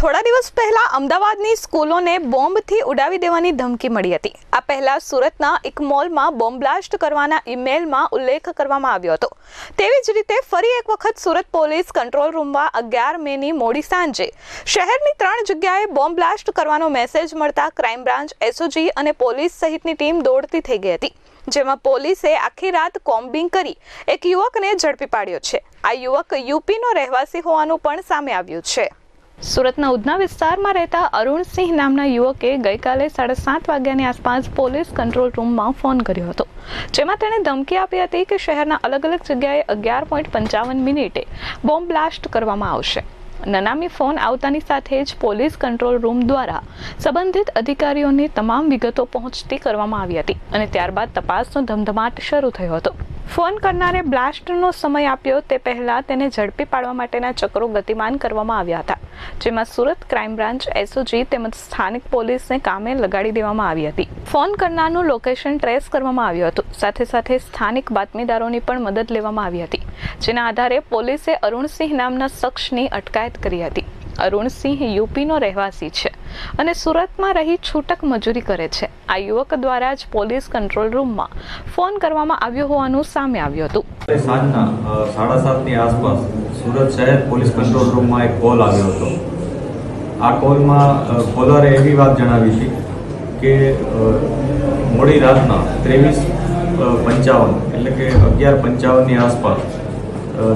થોડા દિવસ પહેલા અમદાવાદની સ્કૂલોને બોમ્બથી ઉડાવી દેવાની ધમકી મળી હતી. આ પહેલા સુરતના એક મોલમાં બોમ્બ બ્લાસ્ટ કરવાના ઈમેલમાં ઉલ્લેખ કરવામાં આવ્યો હતો. તેવી જ રીતે ફરી એક વખત સુરત પોલીસ કંટ્રોલ રૂમમાં અગિયાર મેની મોડી સાંજે શહેરની ત્રણ જગ્યાએ બોમ્બ બ્લાસ્ટ કરવાનો મેસેજ મળતા crime branch S O police સહિતની ટીમ દોડતી થઈ ગઈ હતી, જેમાં પોલીસે આખી રાત કોમ્બિંગ કરી એક યુવકને ઝડપી પાડ્યો છે. આ યુવક યુપીનો રહેવાસી હોવાનું પણ સામે આવ્યું છે. સુરતના ઉધના વિસ્તારમાં રહેતા અરુણસિંહ નામના યુવકે ગઈકાલે સાડા સાત વાગ્યાની આસપાસ પોલીસ કંટ્રોલ રૂમમાં ફોન કર્યો હતો. જેમાં તેણે ધમકી આપી હતી કે શહેરના અલગ અલગ જગ્યાએ અગિયાર પોઈન્ટ પંચાવન મિનિટે બોમ્બ બ્લાસ્ટ કરવામાં આવશે. નનામી ફોન આવતાની સાથે જ પોલીસ કંટ્રોલ રૂમ દ્વારા સંબંધિત અધિકારીઓની તમામ વિગતો પહોંચતી કરવામાં આવી હતી અને ત્યારબાદ તપાસનો ધમધમાટ શરૂ થયો હતો. ફોન કરનારે બ્લાસ્ટનો સમય આપ્યો તે પહેલાં તેને ઝડપી પાડવા માટેના ચક્રો ગતિમાન કરવામાં આવ્યા હતા, જેમાં સુરત ક્રાઇમ બ્રાન્ચ, એસઓજી તેમજ સ્થાનિક પોલીસને કામે લગાડી દેવામાં આવી હતી. ફોન કરનારનું લોકેશન ટ્રેસ કરવામાં આવ્યું હતું, સાથે સાથે સ્થાનિક બાતમીદારોની પણ મદદ લેવામાં આવી હતી, જેના આધારે પોલીસે અરુણસિંહ નામના શખ્સની અટકાયત કરી હતી. અરુણસિંહ યુપીનો રહેવાસી છે અને સુરતમાં રહી છૂટક મજૂરી કરે છે. આ યુવક દ્વારા જ પોલીસ કંટ્રોલ રૂમમાં ફોન કરવામાં આવ્યો હોવાનું સામે આવ્યું હતું. સાંજના સાડા સાતની આસપાસ સુરત શહેર પોલીસ કંટ્રોલ રૂમમાં એક કોલ આવ્યો હતો. આ કોલમાં કોલરે એવી વાત જણાવી હતી કે મોડી રાતના ત્રેવીસ પંચાવન એટલે કે અગિયાર પંચાવનની આસપાસ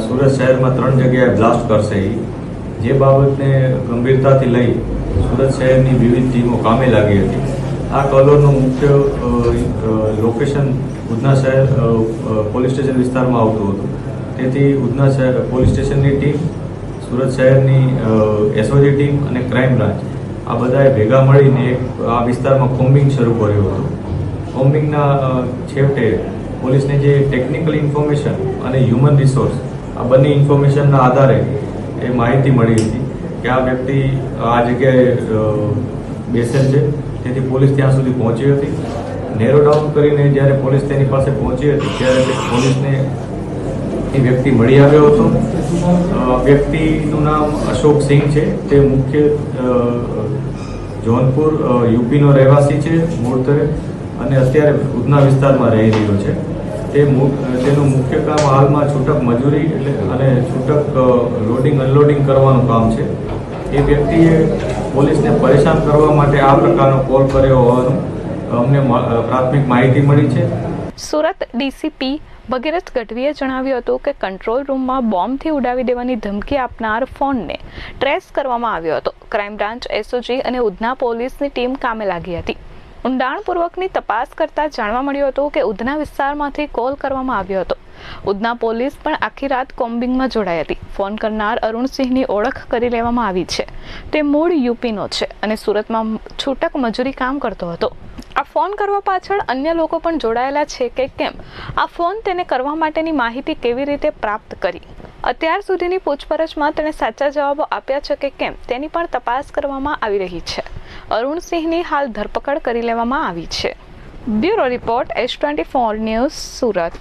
સુરત શહેરમાં ત્રણ જગ્યાએ બ્લાસ્ટ કરશે એ જે બાબતને ગંભીરતાથી લઈ સુરત શહેરની વિવિધ ટીમો કામે લાગી હતી. આ કલોરનું મુખ્ય લોકેશન ઉધના શહેર પોલીસ સ્ટેશન વિસ્તારમાં આવતું હતું. તેથી ઉધના શહેર પોલીસ સ્ટેશનની ટીમ, સુરત શહેરની એસઓજી ટીમ અને ક્રાઇમ બ્રાન્ચ આ બધાએ ભેગા મળીને આ વિસ્તારમાં કોમ્બિંગ શરૂ કર્યું હતું. કોમ્બિંગના છેવટે પોલીસને જે ટેકનિકલ ઇન્ફોર્મેશન અને હ્યુમન રિસોર્સ આ બંને ઇન્ફોર્મેશનના આધારે એ માહિતી મળી હતી કે આ વ્યક્તિ આ જગ્યાએ બેસેલ છે. તેથી પોલીસ ત્યાં સુધી પહોંચી હતી. નેરો ડાઉન કરીને જ્યારે પોલીસ તેની પાસે પહોંચી હતી, ત્યારે તે પોલીસને એ વ્યક્તિ મળી આવ્યો હતો. વ્યક્તિનું નામ અશોક સિંહ છે. તે મુખ્ય જોનપુર યુપીનો રહેવાસી છે મૂળતરે અને અત્યારે ઉધના વિસ્તારમાં રહી રહ્યો છે. તે તેનું મુખ્ય કામ હાલમાં છૂટક મજૂરી એટલે અને છૂટક લોડિંગ, અનલોડિંગ કરવાનું કામ છે. એ વ્યક્તિએ પોલીસને પરેશાન કરવા માટે આ પ્રકારનો કોલ કર્યો હોવાનું અમને પ્રાથમિક માહિતી મળી છે. સુરત ડીસીપી ભગીરથ ગઢવીએ જણાવ્યું હતું કે કંટ્રોલ રૂમમાં બોમ્બથી ઉડાવી દેવાની ધમકી આપનાર ફોનને ટ્રેસ કરવામાં આવ્યો હતો. ક્રાઇમ બ્રાન્ચ એસઓજી અને ઉધના પોલીસની ટીમ કામે લાગી હતી. ઊંડાણપૂર્વકની તપાસ કરતા જાણવા મળ્યું હતું કે ઉધના વિસ્તારમાંથી કોલ કરવામાં આવ્યો હતો. ઉધના પોલીસ પણ આખી રાત કોમ્બિંગમાં જોડાઈ હતી. ફોન કરનાર અરુણસિંહની ઓળખ કરી લેવામાં આવી છે. તે મૂળ યુપીનો છે અને સુરતમાં છૂટક મજૂરી કામ કરતો હતો. આ ફોન કરવા પાછળ અન્ય લોકો પણ જોડાયેલા છે કે કેમ? આ ફોન તેને કરવા માટેની માહિતી કેવી રીતે પ્રાપ્ત કરી? અત્યાર સુધીની પૂછપરછમાં તેણે સાચા જવાબો આપ્યા છે કે કેમ? તેની પણ તપાસ કરવામાં આવી રહી છે. અરુણસિંહની હાલ ધરપકડ કરી લેવામાં આવી છે. Bureau report S twenty four news Surat.